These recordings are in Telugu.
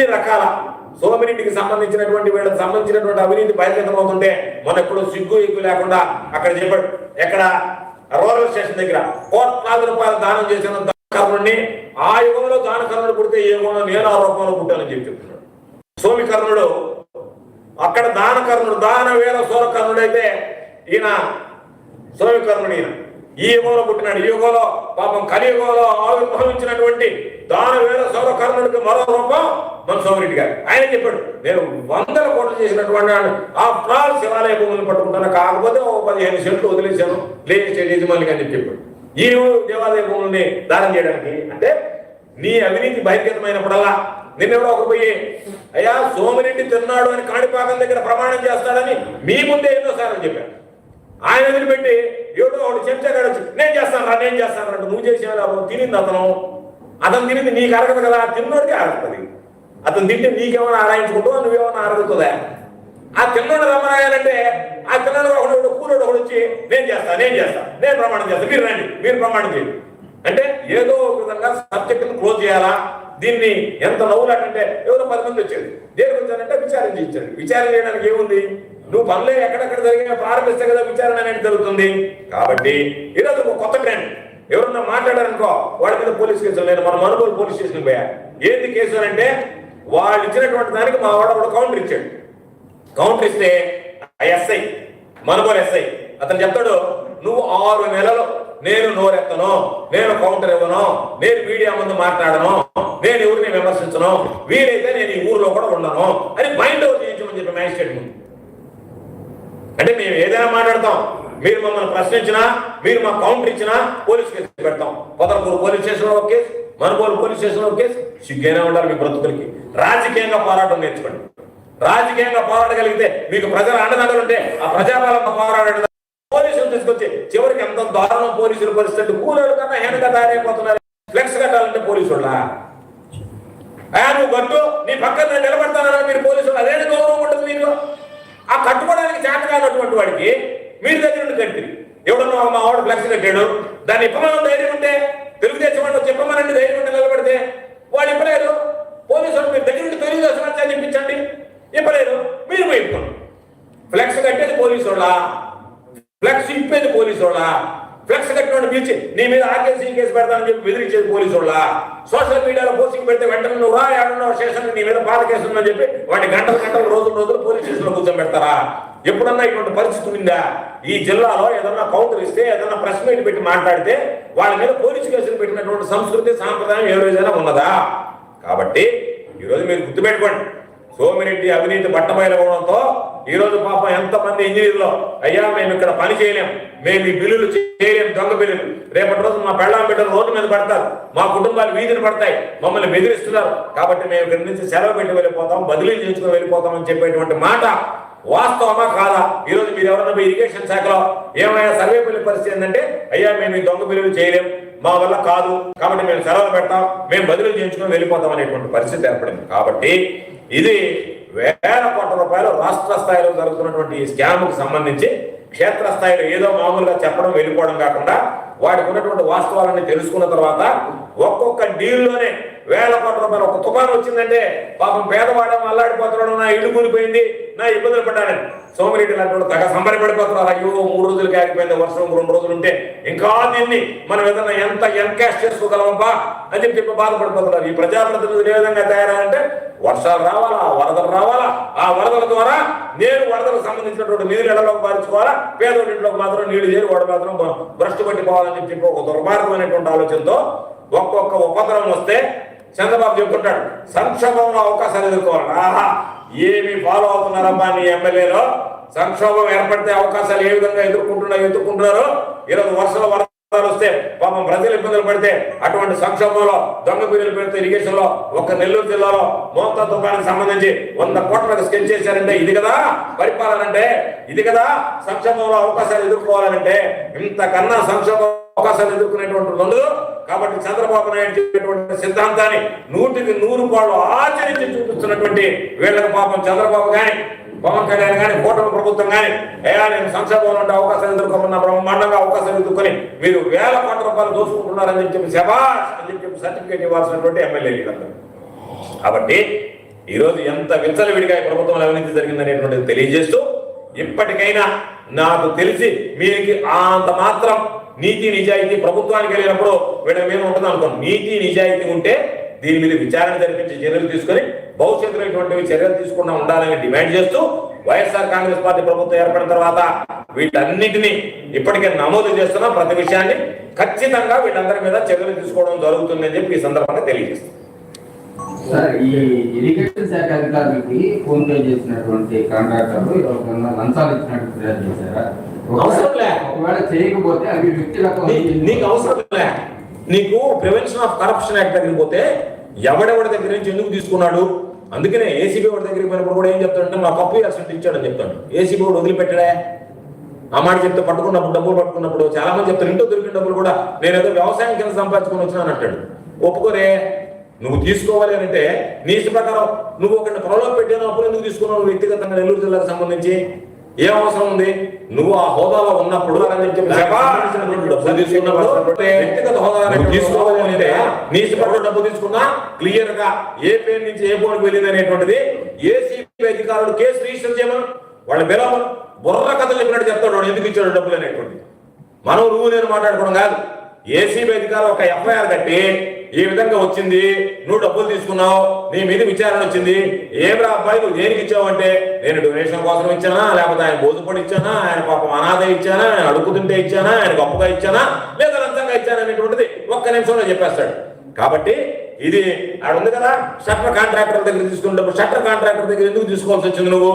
అన్ని రకాల సోమిరెడ్డికి సంబంధించినటువంటి వీళ్ళకి సంబంధించినటువంటి అవినీతి బహిర్గతమవుతుంటే మన ఎప్పుడు సిగ్గు ఎగ్గు లేకుండా అక్కడ చెప్పాడు ఎక్కడ? రూరల్ స్టేషన్ దగ్గర. కోట్లాది రూపాయలు దానం చేసిన దానకర్ణుడిని ఆ యుగంలో దానకర్ణుడు పుడితే ఏ యుగంలో నేను ఆ రూపంలో పుట్టానని చెప్పి చెప్తున్నాడు. సోమికర్ణుడు అక్కడ దానకర్ణుడు దాన వేల సూరకర్ణుడు అయితే ఈయన సోమికర్ణుడు ఈయన. ఈ యుగంలో పుట్టినాడు ఈ యుగంలో పాపం కలియుగంలో ఆవిర్భవించినటువంటి దాన వేల సౌరకర్ణుడికి మరో రూపం మన సోమిరెడ్డి గారు. ఆయన చెప్పాడు నేను వందల కోట్లు చేసినటువంటి ఆ ఆల్ శివాలయ భూములు పట్టుకుంటాను. కాకపోతే ఒక పదిహేను సెంట్లు వదిలేశాను. లేని స్టేట్ యజమానికి అని చెప్పాడు. ఈ దేవాలయ భూముల్ని దానం చేయడానికి అంటే నీ అవినీతి బహిర్గతమైనప్పుడల్లా నిన్నెవడో ఒక పోయి అయ్యా సోమిరెడ్డి తిన్నాడు అని కాణిపాకం దగ్గర ప్రమాణం చేస్తాడని మీ ముందే ఎన్నో సార్లు చెప్పాను ఆయన వదిలిపెట్టి ఎవడో వాడు చెంచా కడచ్చు నేను చేస్తాను రా నేను చేస్తాను అంటే నువ్వు చేసేవాడు తినింది అతను. అతను తినింది నీకు అరగదు కదా తిన్నోడికి అరగదు. అతను తింటే నీకేమైనా ఆరాయించుకుంటావు? నువ్వేమైనా అరగుతుందా ఆ తిన్నోడు రమ్మరాయాలంటే ఆ తిన్నాడు ఒకడు కూలోడు ఒకడు వచ్చి నేను చేస్తా నేను చేస్తా నేను ప్రమాణం చేస్తా మీరు రండి మీరు ప్రమాణం చేయండి. అంటే ఏదో ఒక విధంగా సబ్జెక్టును క్లోజ్ చేయాలా? దీన్ని ఎంత నవ్వులాటంటే ఎవరో పది మంది వచ్చేది దేనికి వచ్చారంటే విచారణ చేయించారు. విచారణ చేయడానికి ఏముంది? నువ్వు పనులే ఎక్కడెక్కడ జరిగినా ప్రారంభిస్తే కదా విచారణ అనేది జరుగుతుంది. కాబట్టి ఈరోజు ఒక కొత్త ట్రెండ్ ఎవరన్నా మాట్లాడారనుకో వాళ్ళ మీద పోలీస్ కేసులు నేను మన మనుగోలు పోలీస్ స్టేషన్ పోయా. ఏంది కేసు అంటే వాళ్ళు ఇచ్చినటువంటి దానికి మా వాడు కూడా కౌంటర్ ఇచ్చాడు. కౌంటర్ ఇస్తే ఎస్ఐ మనుగోలు ఎస్ఐ అతను చెప్తాడు నువ్వు ఆరు నెలలు నేను నోరెత్తను నేను కౌంటర్ ఇవ్వను నేను మీడియా ముందు మాట్లాడను నేను ఎవరిని విమర్శించను వీలైతే నేను ఈ ఊర్లో కూడా ఉండను అని మైండ్ ఓవర్ చేయించమని చెప్పి మ్యాజిస్ట్రేట్ ముందు. అంటే మేము ఏదైనా మాట్లాడతాం మీరు మమ్మల్ని ప్రశ్నించినా మీరు మా కౌంటర్ ఇచ్చినా పోలీస్ కేసు పెడతాం. పొదలకూరు పోలీస్ స్టేషన్లో ఒక కేసు మనుగోలు పోలీస్ స్టేషన్లో ఒక కేసు సిగ్గైనా ఉండాలి మీ బ్రతుకులకి. రాజకీయంగా పోరాటం నేర్చుకోండి. రాజకీయంగా పోరాడగలిగితే మీకు ప్రజల అండదండలుంటే ఆ ప్రజాపాలన పోరాడడం పోలీసులు తీసుకొచ్చి చివరికి ఎంత దారుణం పోలీసుల పరిస్థితి. కూలీల కన్నా హేనగా తయారైపోతున్నారు. ఫ్లెక్స్ కట్టాలంటే పోలీసుల నువ్వు గట్టు నీ పక్కన నిలబడతానని మీరు పోలీసులు అదే గౌరవం ఉంటుంది మీరు ఆ కట్టుకోవడానికి చేత కానటువంటి వాడికి మీరు దగ్గర నుండి కట్టి ఎవడన్నా మా వాడు ఫ్లెక్స్ కట్టాడు దాన్ని ఇప్పమని ధైర్యం ఉంటే తెలుగుదేశం వాళ్ళు చెప్పమనండి ధైర్యం ఉంటే నిలబడితే వాడు ఇప్పలేదు. పోలీసులు మీరు దగ్గర నుండి తెలుగుదేశం అని చెప్పించండి ఇప్పలేదు. మీరు పోయి ఇప్పండి. ఫ్లెక్స్ కట్టేది పోలీసు వాళ్ళ ఫ్లెక్స్ ఇప్పేది పోలీసు వాళ్ళ ఫ్లెక్స్ కట్టిన పిలిచి నీ మీద ఆర్కేసీ కేసు పెడతానని చెప్పి బెదిరించేది పోలీసు వాళ్ళ సోషల్ మీడియాలో పోస్టింగ్ పెడితే వెంటనే నువ్వు రా స్టేషన్ నీ మీద పాత కేసు ఉందని చెప్పి వాడిని గంటలు గంటలు రోజులు రోజులు పోలీస్ స్టేషన్లో కూర్చోబెడతారా? ఎప్పుడన్నా ఇటువంటి పరిస్థితి ఉందా? ఈ జిల్లాలో ఏదన్నా కౌంటర్ ఇస్తే ఏదన్నా ప్రెస్ మీట్ పెట్టి మాట్లాడితే వాళ్ళ మీద పోలీసు కేసులు పెట్టినటువంటి సంస్కృతి సాంప్రదాయం ఏ రోజైనా ఉన్నదా? కాబట్టి ఈరోజు మీరు గుర్తుపెట్టుకోండి. సోమిరెడ్డి అవినీతి బట్టబయలవడంతో ఈ రోజు పాపం ఎంతమంది ఇంజనీర్లు అయ్యా మేము ఇక్కడ పని చేయలేం మేము ఈ బిల్లులు చేయలేం దొంగ బిల్లులు. రేపటి రోజు మా పెళ్ళాం బిడ్డలు రోడ్డు మీద పడతారు. మా కుటుంబాలు వీధిని పడతాయి. మమ్మల్ని బెదిరిస్తున్నారు. కాబట్టి మేము ఇక్కడి నుంచి సెలవు పెట్టి వెళ్ళిపోతాం బదిలీలు చేసుకుని వెళ్ళిపోతాం అని చెప్పేటువంటి మాట వాస్తవమా కాదా? ఈ రోజు మీరు ఎవరన్నా ఇరిగేషన్ శాఖలో ఏమైనా సర్వే పిల్లల పరిస్థితి ఏంటంటే అయ్యా మేము ఈ దొంగ బిల్లులు చేయలేం మా వల్ల కాదు కాబట్టి మేము సెలవులు పెడతాం మేము బదిలీ చేయించుకొని వెళ్ళిపోతాం అనేటువంటి పరిస్థితి ఏర్పడింది. కాబట్టి ఇది వేల కోట్ల రూపాయలు రాష్ట్ర స్థాయిలో జరుగుతున్నటువంటి ఈ స్కామ్కు సంబంధించి క్షేత్ర స్థాయిలో ఏదో మామూలుగా చెప్పడం వెళ్ళిపోవడం కాకుండా వాటికి ఉన్నటువంటి వాస్తవాలని తెలుసుకున్న తర్వాత ఒక్కొక్క డీల్లోనే వేల కోట్ల రూపాయలు. ఒక తుఫాను వచ్చిందంటే పాపం పేదవాడేమో అల్లాడిపోతున్నాడు నా ఇల్లు కూలిపోయింది నా ఇబ్బందులు పడ్డానని సోమిరెడ్డి లాంటి వాళ్ళు తగ సంబరపడిపోతున్నారు అయ్యో మూడు రోజులు కాకపోయింది వర్షం రెండు రోజులు ఉంటే. ఇంకా దీన్ని మనం ఏదైనా ఎంత ఎన్కాష్ చేసుకోగలమబ్బా అని చెప్పి బాధపడిపోతున్నారు. ఈ ప్రజాప్రతినిధులు ఏ విధంగా తయారంటే వర్షాలు రావాలా వరదలు రావాలా? ఆ వరదల ద్వారా నేను వరదలకు సంబంధించినటువంటి నిధులు ఎడలోకి పారించుకోవాలా? పేదోడి ఇంట్లోకి మాత్రం నీళ్ళు చేరి వాడు మాత్రం భ్రష్టు పట్టిపోవాలని చెప్పి చెప్పి ఒక దుర్మార్గమైనటువంటి ఆలోచనతో ఒక్కొక్క ఉపద్రవం వస్తే చంద్రబాబు చెప్తుంటాడు సంక్షోభంలో అవకాశాలు ఎదుర్కోవాలి ఆహా ఏమి ఫాలో అవుతున్నారమ్మా నీ ఎమ్మెల్యేలో? సంక్షోభం ఏర్పడితే అవకాశాలు ఏ విధంగా ఎదుర్కొంటున్నా ఎదుర్కొంటున్నారో? ఈరోజు వర్షాలు వరదలు వస్తే పాపం ప్రజలు ఇబ్బందులు పడితే అటువంటి సంక్షోభంలో దొంగ పిల్లలు పెడితే ఇరిగేషన్లో ఒక్క నెల్లూరు జిల్లాలో మోతా దుకాణానికి సంబంధించి వంద కోట్లకు స్కెచ్ చేశారంటే ఇది కదా? పరిపాలన అంటే ఇది కదా? సంక్షోభంలో అవకాశాలు ఎదుర్కోవాలంటే ఇంతకన్నా సంక్షోభం అవకాశాలు ఎదుర్కొనేటువంటి వాళ్ళు. కాబట్టి చంద్రబాబు నాయుడు చెప్పినటువంటి సిద్ధాంతాన్ని నూటికి నూరు పాళ్ళు ఆచరించి చూపిస్తున్నటువంటి వీళ్ళకి పాపం చంద్రబాబు కానీ పవన్ కళ్యాణ్ కానీ కూటమి ప్రభుత్వం కానీ అయ్యా నేను సంక్షేమంలో ఉండే అవకాశాలు ఎదుర్కొన్న బ్రహ్మాండంగా అవకాశాలు ఎదుర్కొని మీరు వేల కోట్ల రూపాయలు దోచుకుంటున్నారని చెప్పి శబాష్ అని చెప్పి సర్టిఫికేట్ ఇవ్వాల్సినటువంటి ఎమ్మెల్యే కాబట్టి ఈరోజు ఎంత విచ్చలవిడిగా ఈ ప్రభుత్వం అవినీతి జరిగిందనేటువంటిది తెలియజేస్తూ ఇప్పటికైనా నాకు తెలిసి మీకు అంత మాత్రం నీతి నిజాయితీ ప్రభుత్వానికి వెళ్ళినప్పుడు వీళ్ళ మీద ఉంటుంది అనుకోండి. నీతి నిజాయితీ ఉంటే దీని మీద విచారణ జరిపించి చర్యలు తీసుకొని భవిష్యత్తులో ఇటువంటివి చర్యలు తీసుకుండా ఉండాలని డిమాండ్ చేస్తూ వైఎస్ఆర్ కాంగ్రెస్ పార్టీ ప్రభుత్వం ఏర్పడిన తర్వాత వీటన్నిటిని ఇప్పటికే నమోదు చేస్తున్న ప్రతి విషయాన్ని. ఖచ్చితంగా వీళ్ళందరి మీద చర్యలు తీసుకోవడం జరుగుతుందని చెప్పి ఈ సందర్భంగా తెలియజేస్తాం సార్ ఈ ఇరిగేషన్ శాఖ అధికారులకి ఫోన్ పే చేసినటువంటి కాంట్రాక్టర్లు లంచాలు ఇచ్చినట్టు ఫిర్యాదు చేశారా? అవసరం లే. ఒకవేళ చేయకపోతే అవి నీకు అవసరం లే. నీకు ప్రివెన్షన్ ఆఫ్ కరప్షన్ యాక్ట్ దగ్గరికి పోతే ఎవడెవడి దగ్గర నుంచి ఎందుకు తీసుకున్నాడు? అందుకనే ఏసీబీ వాడి దగ్గరికి పోయినప్పుడు కూడా ఏం చెప్తాడంటే నా కప్పు ఇవ్వాల్సి ఇచ్చాడని చెప్తాడు. ఏసీబీ వాడు వదిలిపెట్టాడే? ఆ మాట చెప్తే పట్టుకున్నప్పుడు డబ్బులు పట్టుకున్నప్పుడు చాలా మంది చెప్తారు ఇంట్లో దొరికిన డబ్బులు కూడా నేను ఏదో వ్యవసాయం కింద సంపాదించుకొని వచ్చినాను అంటాడు. ఒప్పుకోరే. నువ్వు తీసుకోవాలి అని అంటే నీ ఇష్ట ప్రకారం నువ్వు ఒక పొలంలో పెట్టిన అప్పుడు ఎందుకు తీసుకున్నావు? వ్యక్తిగతంగా నెల్లూరు జిల్లాకు సంబంధించి. ఏం అవసరం ఉంది నువ్వు ఆ హోదాలో ఉన్నప్పుడు వ్యక్తిగత హోదా నువ్వు తీసుకోవాలి అని అంటే నీ ఇష్ట ప్రకారం డబ్బు తీసుకున్నా క్లియర్గా ఏ పేరు నుంచి ఏ బోర్డుకు వెళ్ళింది అనేటువంటిది ఏసీబీ అధికారులు కేసు రిజిస్టర్ చేయమని. వాళ్ళ బిలవమని బుర్ర కథ చెప్పినట్టు చెప్తాడు వాడు ఎందుకు ఇచ్చాడు డబ్బులు అనేటువంటి మనం నువ్వు నేను మాట్లాడుకోవడం కాదు. ఏసీబీ అధికారులు ఒక ఎఫ్ఐఆర్ కట్టి ఈ విధంగా వచ్చింది. నువ్వు డబ్బులు తీసుకున్నావు నీ మీద విచారణ వచ్చింది. ఏమిరా అబ్బాయి నువ్వు దేనికి ఇచ్చావు అంటే నేను డొనేషన్ కోసం ఇచ్చానా? లేకపోతే ఆయన బోధపడి ఇచ్చానా? ఆయన పాపం అనాథ ఇచ్చానా? ఆయన అడుగుతుంటే ఇచ్చానా? ఆయన గొప్పగా ఇచ్చానా? లేదా లంచంగా ఇచ్చానా అనేటువంటిది ఒక్క నిమిషంలో చెప్పేస్తాడు. కాబట్టి ఇది ఆడ ఉంది కదా షట్టర్ కాంట్రాక్టర్ దగ్గర తీసుకున్నప్పుడు షట్టర్ కాంట్రాక్టర్ దగ్గర ఎందుకు తీసుకోవాల్సి వచ్చింది నువ్వు?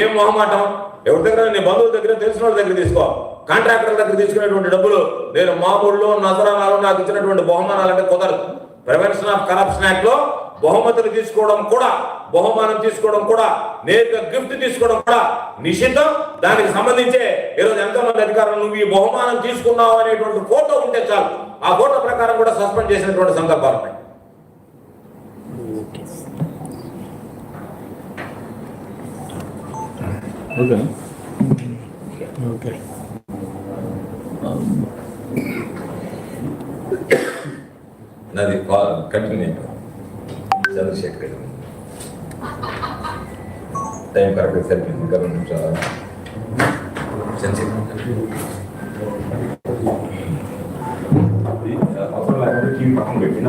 ఏం మొహమాటం? ఎవరి దగ్గర? నీ బంధువుల దగ్గర తెలిసిన వాళ్ళ దగ్గర తీసుకో. కాంట్రాక్టర్ దగ్గర తీసుకునేటువంటి డబ్బులు నేను మామూలు నజరానాలు నాకు ఇచ్చినటువంటి బహుమానాలు అంటే కుదరదు. ప్రివెన్షన్ ఆఫ్ కరప్షన్ యాక్ట్లో బహుమతులు తీసుకోవడం కూడా బహుమానం తీసుకోవడం కూడా నేరుగా గిఫ్ట్ తీసుకోవడం కూడా నిషిద్ధం. దానికి సంబంధించే ఈరోజు ఎంతో మంది అధికారులు నువ్వు ఈ బహుమానం తీసుకున్నావు అనేటువంటి ఫోటో ఉంటే చాలు. ఆ ఫోటో ప్రకారం కూడా సస్పెండ్ చేసినటువంటి సందర్భాలు ఉన్నాయి. ఓకే. ఓకే. నాది కంటిన్యూ చంద్రశేఖర్ టైం కరెక్ట్ సరిపోయింది. ఇంకా రెండు నిమిషాలు చంద్రశేఖర్ అవసరం లేకపోతే టీవీ పక్కన పెట్టిన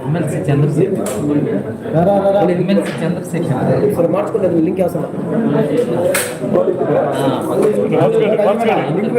ఎమ్మెల్సీ చంద్రశేఖర్ ఎమ్మెల్సీ చంద్రశేఖర్ మార్చుకోలేదు లింక్ అవసరం లింక్